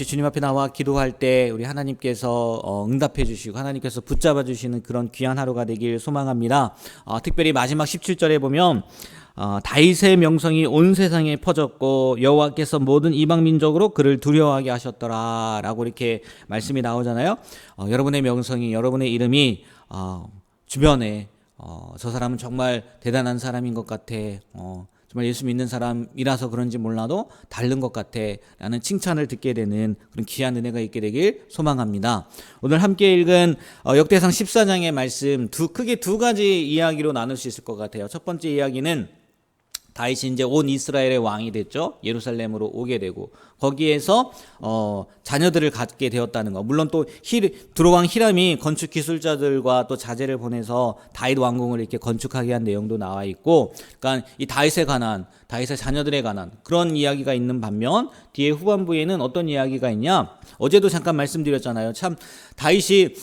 없이 주님 앞에 나와 기도할 때 우리 하나님께서 어, 응답해 주시고 하나님께서 붙잡아 주시는 그런 귀한 하루가 되길 소망합니다. 어, 특별히 마지막 17절에 보면 어, 다윗의 명성이 온 세상에 퍼졌고 여호와께서 모든 이방 민족으로 그를 두려워하게 하셨더라라고 이렇게 말씀이 나오잖아요. 어, 여러분의 명성이 여러분의 이름이 어, 주변에 어, 저 사람은 정말 대단한 사람인 것 같아. 어, 정말 예수 믿는 사람이라서 그런지 몰라도 다른 것 같아. 라는 칭찬을 듣게 되는 그런 귀한 은혜가 있게 되길 소망합니다. 오늘 함께 읽은 어, 역대상 14장의 말씀 두, 크게 두 가지 이야기로 나눌 수 있을 것 같아요. 첫 번째 이야기는 다윗이 이제 온 이스라엘의 왕이 됐죠. 예루살렘으로 오게 되고 거기에서 어 자녀들을 갖게 되었다는 거. 물론 또 히, 두로왕 히람이 건축 기술자들과 또 자재를 보내서 다윗 왕궁을 이렇게 건축하게 한 내용도 나와 있고, 그러니까 이 다윗에 관한 다윗의 자녀들에 관한 그런 이야기가 있는 반면 뒤에 후반부에는 어떤 이야기가 있냐? 어제도 잠깐 말씀드렸잖아요. 참 다윗이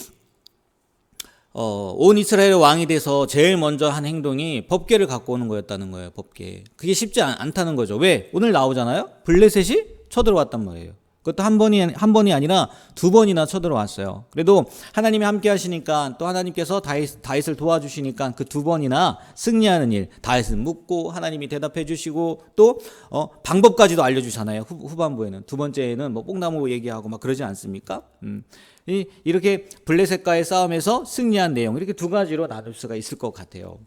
어, 온 이스라엘 왕이 돼서 제일 먼저 한 행동이 법계를 갖고 오는 거였다는 거예요, 법계. 그게 쉽지 않, 다는 거죠. 왜? 오늘 나오잖아요? 블레셋이 쳐들어왔단 말이에요. 그것도 한 번이, 한 번이 아니라 두 번이나 쳐들어왔어요. 그래도 하나님이 함께 하시니까 또 하나님께서 다윗, 다윗을 도와주시니까 그 두 번이나 승리하는 일, 다윗은 묻고 하나님이 대답해 주시고 또, 어, 방법까지도 알려주잖아요. 후, 후반부에는. 두 번째에는 뭐 뽕나무 얘기하고 막 그러지 않습니까? 음. 이, 이렇게 블레셋과의 싸움에서 승리한 내용 이렇게 두 가지로 나눌 수가 있을 것 같아요.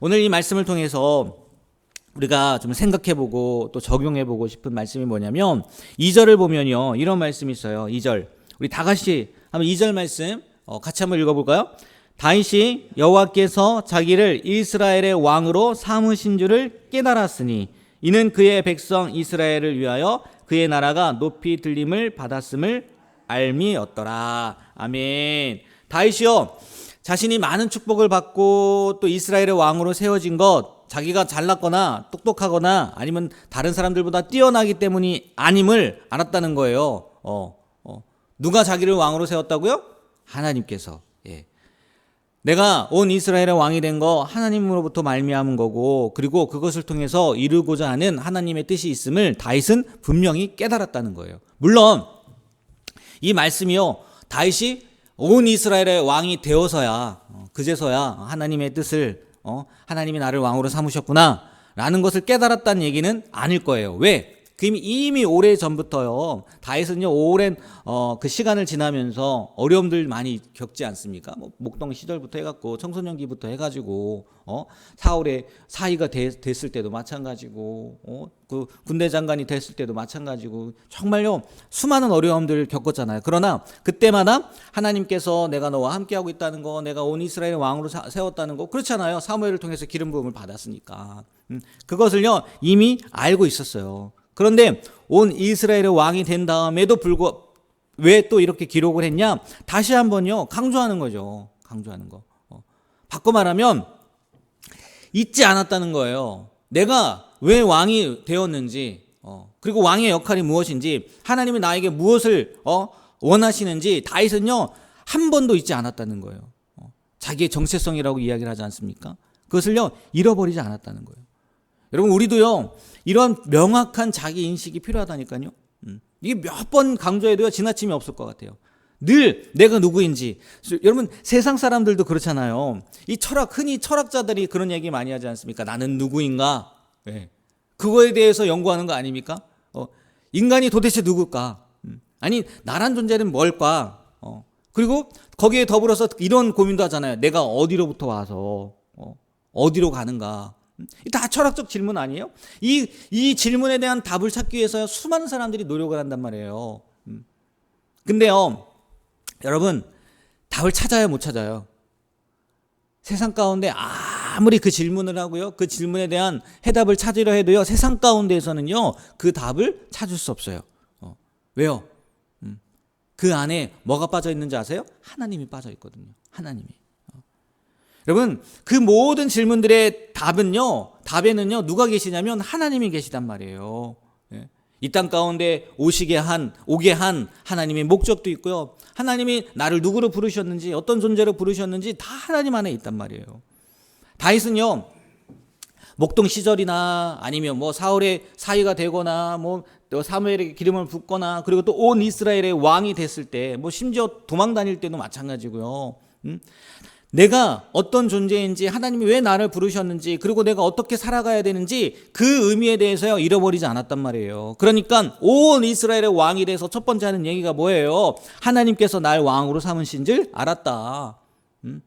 오늘 이 말씀을 통해서 우리가 좀 생각해보고 또 적용해보고 싶은 말씀이 뭐냐면 2절을 보면요 이런 말씀이 있어요. 2절 우리 다 같이 한번 2절 말씀 어, 같이 한번 읽어볼까요? 다윗이 여호와께서 자기를 이스라엘의 왕으로 삼으신 줄을 깨달았으니 이는 그의 백성 이스라엘을 위하여 그의 나라가 높이 들림을 받았음을 알미였더라. 아멘. 다윗이요. 자신이 많은 축복을 받고 또 이스라엘의 왕으로 세워진 것 자기가 잘났거나 똑똑하거나 아니면 다른 사람들보다 뛰어나기 때문이 아님을 알았다는 거예요. 어, 어. 누가 자기를 왕으로 세웠다고요? 하나님께서. 예. 내가 온 이스라엘의 왕이 된 거 하나님으로부터 말미암은 거고 그리고 그것을 통해서 이루고자 하는 하나님의 뜻이 있음을 다윗은 분명히 깨달았다는 거예요. 물론 이 말씀이요 다윗이 온 이스라엘의 왕이 되어서야 어, 그제서야 하나님의 뜻을 어, 하나님이 나를 왕으로 삼으셨구나 라는 것을 깨달았다는 얘기는 아닐 거예요. 왜? 그 이미, 오래 전부터요. 다윗은요 오랜 어, 그 시간을 지나면서 어려움들 많이 겪지 않습니까? 뭐, 목동 시절부터 해갖고 청소년기부터 해가지고 어, 사울의 사이가 되, 됐을 때도 마찬가지고 어, 그 군대 장관이 됐을 때도 마찬가지고 정말요 수많은 어려움들을 겪었잖아요. 그러나 그때마다 하나님께서 내가 너와 함께하고 있다는 거, 내가 온 이스라엘 왕으로 사, 세웠다는 거 그렇잖아요. 사무엘을 통해서 기름 부음을 받았으니까 음, 그것을요 이미 알고 있었어요. 그런데 온 이스라엘의 왕이 된 다음에도 불구 왜 또 이렇게 기록을 했냐? 다시 한번요 강조하는 거죠. 강조하는 거. 어. 바꿔 말하면 잊지 않았다는 거예요. 내가 왜 왕이 되었는지, 어. 그리고 왕의 역할이 무엇인지, 하나님이 나에게 무엇을 어, 원하시는지 다윗은요 한 번도 잊지 않았다는 거예요. 어. 자기의 정체성이라고 이야기를 하지 않습니까? 그것을요 잃어버리지 않았다는 거예요. 여러분 우리도요 이런 명확한 자기 인식이 필요하다니까요. 음. 이게 몇 번 강조해도요 지나침이 없을 것 같아요. 늘 내가 누구인지 여러분 세상 사람들도 그렇잖아요. 이 철학 흔히 철학자들이 그런 얘기 많이 하지 않습니까? 나는 누구인가? 네. 그거에 대해서 연구하는 거 아닙니까? 어, 인간이 도대체 누굴까? 음. 아니 나란 존재는 뭘까? 어. 그리고 거기에 더불어서 이런 고민도 하잖아요. 내가 어디로부터 와서 어, 어디로 가는가? 다 철학적 질문 아니에요? 이, 이 질문에 대한 답을 찾기 위해서 수많은 사람들이 노력을 한단 말이에요. 음. 근데요, 여러분, 답을 찾아야 못 찾아요. 세상 가운데 아무리 그 질문을 하고요, 그 질문에 대한 해답을 찾으려 해도요, 세상 가운데에서는요, 그 답을 찾을 수 없어요. 어. 왜요? 음. 그 안에 뭐가 빠져 있는지 아세요? 하나님이 빠져 있거든요. 하나님이. 여러분, 그 모든 질문들의 답은요, 답에는요, 누가 계시냐면 하나님이 계시단 말이에요. 예. 이땅 가운데 오시게 한, 오게 한 하나님의 목적도 있고요. 하나님이 나를 누구로 부르셨는지, 어떤 존재로 부르셨는지 다 하나님 안에 있단 말이에요. 다윗은요, 목동 시절이나 아니면 뭐 사울의 사이가 되거나 뭐또 사무엘에게 기름을 붓거나 그리고 또 온 이스라엘의 왕이 됐을 때 뭐 심지어 도망 다닐 때도 마찬가지고요. 음? 내가 어떤 존재인지 하나님이 왜 나를 부르셨는지 그리고 내가 어떻게 살아가야 되는지 그 의미에 대해서요 잃어버리지 않았단 말이에요. 그러니까 온 이스라엘의 왕이 돼서 첫 번째 하는 얘기가 뭐예요? 하나님께서 날 왕으로 삼으신 줄 알았다. 음?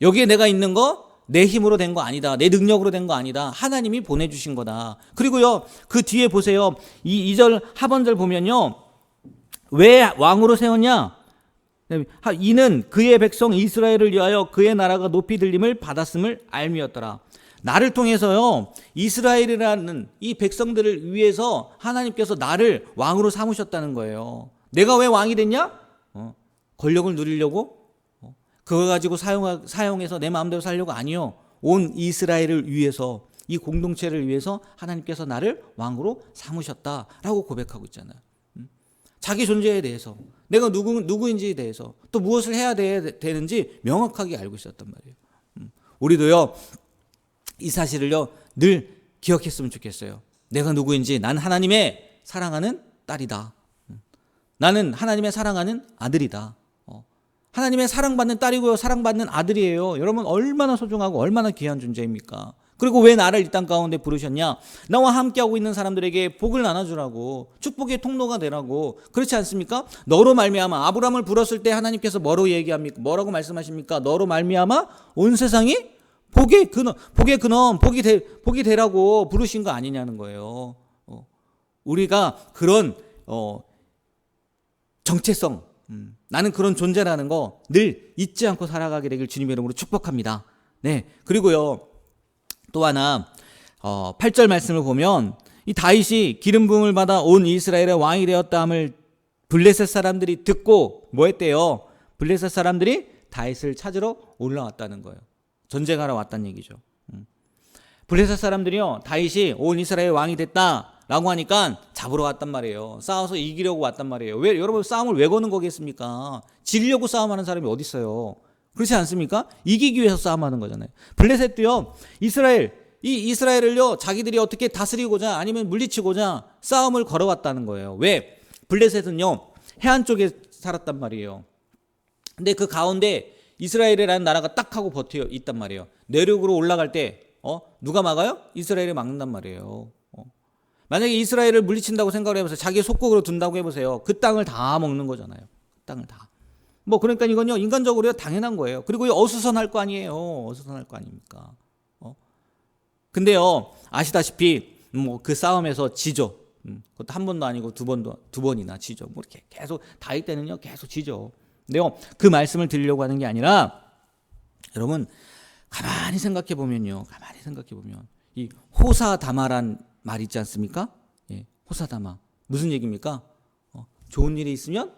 여기에 내가 있는 거 내 힘으로 된 거 아니다. 내 능력으로 된 거 아니다. 하나님이 보내주신 거다. 그리고요, 그 뒤에 보세요. 이 2절 하반절 보면요. 왜 왕으로 세웠냐? 하- 이는 그의 백성 이스라엘을 위하여 그의 나라가 높이 들림을 받았음을 알미였더라. 나를 통해서요, 이스라엘이라는 이 백성들을 위해서 하나님께서 나를 왕으로 삼으셨다는 거예요. 내가 왜 왕이 됐냐? 어, 권력을 누리려고? 어, 그거 가지고 사용, 사용해서 내 마음대로 살려고 아니요. 온 이스라엘을 위해서, 이 공동체를 위해서 하나님께서 나를 왕으로 삼으셨다라고 고백하고 있잖아요. 자기 존재에 대해서 내가 누구 누구인지에 대해서 또 무엇을 해야 되, 되는지 명확하게 알고 있었단 말이에요. 음. 우리도요 이 사실을요 늘 기억했으면 좋겠어요. 내가 누구인지 난 하나님의 사랑하는 딸이다. 음. 나는 하나님의 사랑하는 아들이다. 어. 하나님의 사랑받는 딸이고요 사랑받는 아들이에요. 여러분 얼마나 소중하고 얼마나 귀한 존재입니까? 그리고 왜 나를 이 땅 가운데 부르셨냐? 나와 함께하고 있는 사람들에게 복을 나눠주라고 축복의 통로가 되라고 그렇지 않습니까? 너로 말미암아 아브라함을 불렀을 때 하나님께서 뭐로 얘기합니까? 뭐라고 말씀하십니까? 너로 말미암아 온 세상이 복의 근원, 복의 근원, 복이 되, 복이 되라고 부르신 거 아니냐는 거예요. 어. 우리가 그런 어, 정체성, 음, 나는 그런 존재라는 거 늘 잊지 않고 살아가게 되길 주님의 이름으로 축복합니다. 네, 그리고요. 또 하나 어, 8절 말씀을 보면 이 다윗이 기름 부음을 받아 온 이스라엘의 왕이 되었다함을 블레셋 사람들이 듣고 뭐 했대요? 블레셋 사람들이 다윗을 찾으러 올라왔다는 거예요. 전쟁하러 왔다는 얘기죠. 음. 블레셋 사람들이요. 다윗이 온 이스라엘 왕이 됐다라고 하니까 잡으러 왔단 말이에요. 싸워서 이기려고 왔단 말이에요. 왜 여러분 싸움을 왜 거는 거겠습니까? 지려고 싸움하는 사람이 어디 있어요? 그렇지 않습니까? 이기기 위해서 싸움하는 거잖아요. 블레셋도요. 이스라엘 이 이스라엘을요. 자기들이 어떻게 다스리고자 아니면 물리치고자 싸움을 걸어왔다는 거예요. 왜? 블레셋은요. 해안 쪽에 살았단 말이에요. 근데 그 가운데 이스라엘이라는 나라가 딱 하고 버텨 있단 말이에요. 내륙으로 올라갈 때 어? 누가 막아요? 이스라엘이 막는단 말이에요. 어. 만약에 이스라엘을 물리친다고 생각을 해보세요. 자기 속국으로 둔다고 해보세요. 그 땅을 다 먹는 거잖아요. 그 땅을 다. 뭐 그러니까 이건요 인간적으로 당연한 거예요. 그리고 어수선할 거 아니에요. 어수선할 거 아닙니까? 어? 근데요 아시다시피 뭐 그 싸움에서 지죠. 음, 그것도 한 번도 아니고 두 번도 두 번이나 지죠. 뭐 이렇게 계속 다윗 때는요 계속 지죠. 근데요 그 말씀을 드리려고 하는 게 아니라 여러분 가만히 생각해 보면요. 가만히 생각해 보면 이 호사다마란 말 있지 않습니까? 예, 호사다마 무슨 얘기입니까? 어, 좋은 일이 있으면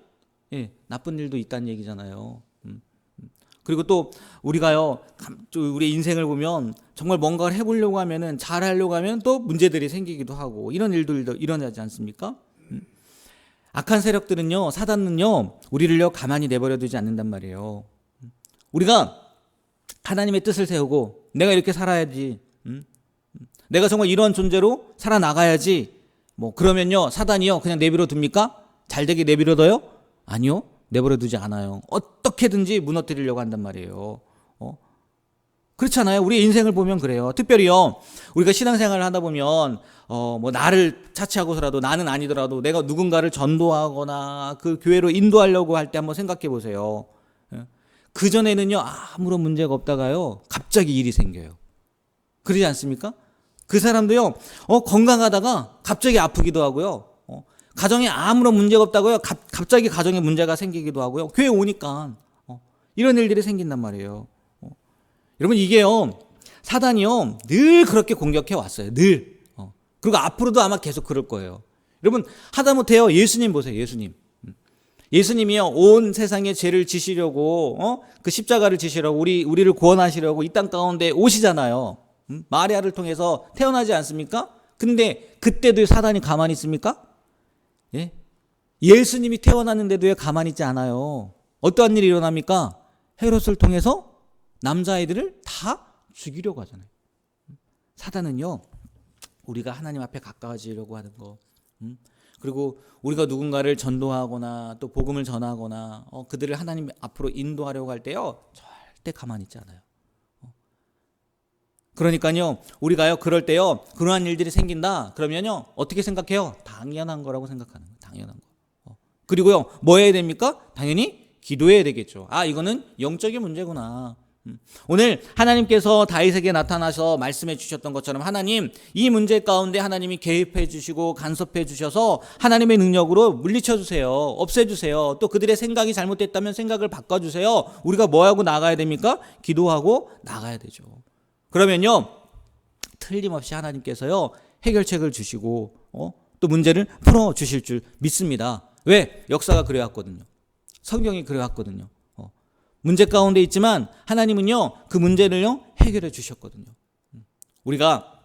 예, 나쁜 일도 있다는 얘기잖아요. 음, 음. 그리고 또 우리가요, 우리 인생을 보면 정말 뭔가를 해보려고 하면은 잘 하려고 하면 또 문제들이 생기기도 하고 이런 일들도 일어나지 않습니까? 음. 악한 세력들은요, 사단은요, 우리를요 가만히 내버려두지 않는단 말이에요. 음. 우리가 하나님의 뜻을 세우고 내가 이렇게 살아야지. 내가 정말 이런 존재로 살아 나가야지. 뭐 그러면요 사단이요 그냥 내버려 둡니까? 잘 되게 내버려 둬요? 아니요. 내버려 두지 않아요. 어떻게든지 무너뜨리려고 한단 말이에요. 어? 그렇잖아요. 우리 인생을 보면 그래요. 특별히요. 우리가 신앙생활을 하다 보면 어, 뭐 나를 차치하고서라도 나는 아니더라도 내가 누군가를 전도하거나 그 교회로 인도하려고 할 때 한번 생각해 보세요. 그 전에는요 아무런 문제가 없다가요 갑자기 일이 생겨요. 그러지 않습니까? 그 사람도요 어, 건강하다가 갑자기 아프기도 하고요. 어, 가정에 아무런 문제가 없다고요. 갑, 갑자기 가정에 문제가 생기기도 하고요. 교회 오니까 어, 이런 일들이 생긴단 말이에요. 어. 여러분 이게요 사단이요 늘 그렇게 공격해 왔어요. 늘. 어. 그리고 앞으로도 아마 계속 그럴 거예요. 여러분 하다못해요 예수님 보세요. 예수님. 음. 예수님이요 온 세상의 죄를 지시려고 어? 그 십자가를 지시려고 우리 우리를 구원하시려고 이 땅 가운데 오시잖아요. 음? 마리아를 통해서 태어나지 않습니까? 근데 그때도 사단이 가만히 있습니까? 예? 예수님이 태어났는데도 왜 가만히 있지 않아요? 어떠한 일이 일어납니까? 헤롯을 통해서 남자아이들을 다 죽이려고 하잖아요. 사단은요, 우리가 하나님 앞에 가까워지려고 하는 거, 음? 그리고 우리가 누군가를 전도하거나 또 복음을 전하거나 어, 그들을 하나님 앞으로 인도하려고 할 때요 절대 가만히 있지 않아요. 어. 그러니까요 우리가요 그럴 때요 그러한 일들이 생긴다 그러면요 어떻게 생각해요? 당연한 거라고 생각하는 거예요. 당연한 거. 어. 그리고요 뭐 해야 됩니까? 당연히 기도해야 되겠죠. 아 이거는 영적인 문제구나. 음. 오늘 하나님께서 다윗에게 나타나서 말씀해 주셨던 것처럼 하나님 이 문제 가운데 하나님이 개입해 주시고 간섭해 주셔서 하나님의 능력으로 물리쳐 주세요. 없애 주세요. 또 그들의 생각이 잘못됐다면 생각을 바꿔 주세요. 우리가 뭐 하고 나가야 됩니까? 기도하고 나가야 되죠. 그러면요. 틀림없이 하나님께서요. 해결책을 주시고 어? 또 문제를 풀어 주실 줄 믿습니다. 왜? 역사가 그래 왔거든요. 성경이 그래 왔거든요. 어. 문제 가운데 있지만 하나님은요 그 문제를요 해결해 주셨거든요. 음. 우리가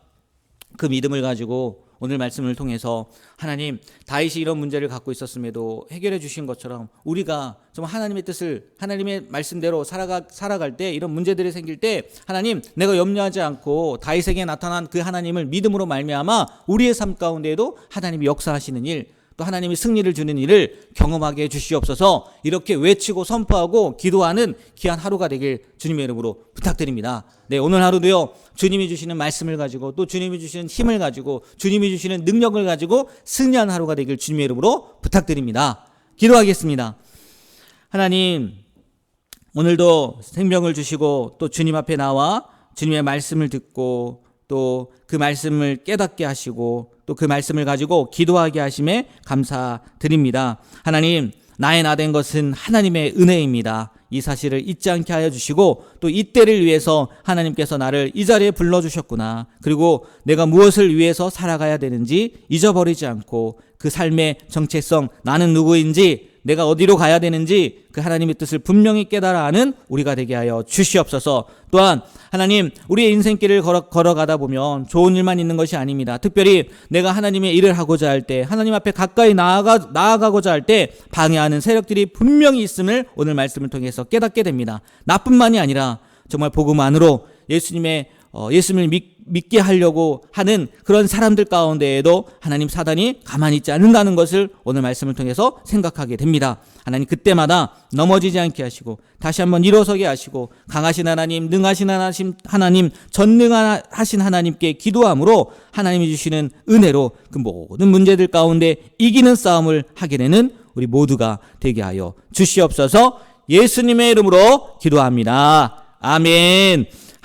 그 믿음을 가지고 오늘 말씀을 통해서 하나님 다윗이 이런 문제를 갖고 있었음에도 해결해 주신 것처럼 우리가 좀 하나님의 뜻을 하나님의 말씀대로 살아가 살아갈 때 이런 문제들이 생길 때 하나님 내가 염려하지 않고 다윗에게 나타난 그 하나님을 믿음으로 말미암아 우리의 삶 가운데에도 하나님이 역사하시는 일 또 하나님이 승리를 주는 일을 경험하게 해 주시옵소서 이렇게 외치고 선포하고 기도하는 귀한 하루가 되길 주님의 이름으로 부탁드립니다. 네, 오늘 하루도요, 주님이 주시는 말씀을 가지고 또 주님이 주시는 힘을 가지고 주님이 주시는 능력을 가지고 승리한 하루가 되길 주님의 이름으로 부탁드립니다. 기도하겠습니다. 하나님, 오늘도 생명을 주시고 또 주님 앞에 나와 주님의 말씀을 듣고 또 그 말씀을 깨닫게 하시고 또 그 말씀을 가지고 기도하게 하심에 감사드립니다. 하나님, 나의 나 된 것은 하나님의 은혜입니다. 이 사실을 잊지 않게 하여 주시고 또 이때를 위해서 하나님께서 나를 이 자리에 불러 주셨구나. 그리고 내가 무엇을 위해서 살아가야 되는지 잊어버리지 않고 그 삶의 정체성 나는 누구인지 내가 어디로 가야 되는지 그 하나님의 뜻을 분명히 깨달아 아는 우리가 되게 하여 주시옵소서. 또한 하나님 우리의 인생길을 걸어, 걸어 가다 보면 좋은 일만 있는 것이 아닙니다. 특별히 내가 하나님의 일을 하고자 할 때 하나님 앞에 가까이 나아가 나아가고자 할 때 방해하는 세력들이 분명히 있음을 오늘 말씀을 통해서 깨닫게 됩니다. 나뿐만이 아니라 정말 복음 안으로 예수님의 어, 예수님을 믿, 믿게 하려고 하는 그런 사람들 가운데에도 하나님 사단이 가만히 있지 않는다는 것을 오늘 말씀을 통해서 생각하게 됩니다. 하나님 그때마다 넘어지지 않게 하시고 다시 한번 일어서게 하시고 강하신 하나님, 능하신 하나님, 하나님, 전능하신 하나님께 기도함으로 하나님이 주시는 은혜로 그 모든 문제들 가운데 이기는 싸움을 하게 되는 우리 모두가 되게 하여 주시옵소서 예수님의 이름으로 기도합니다. 아멘.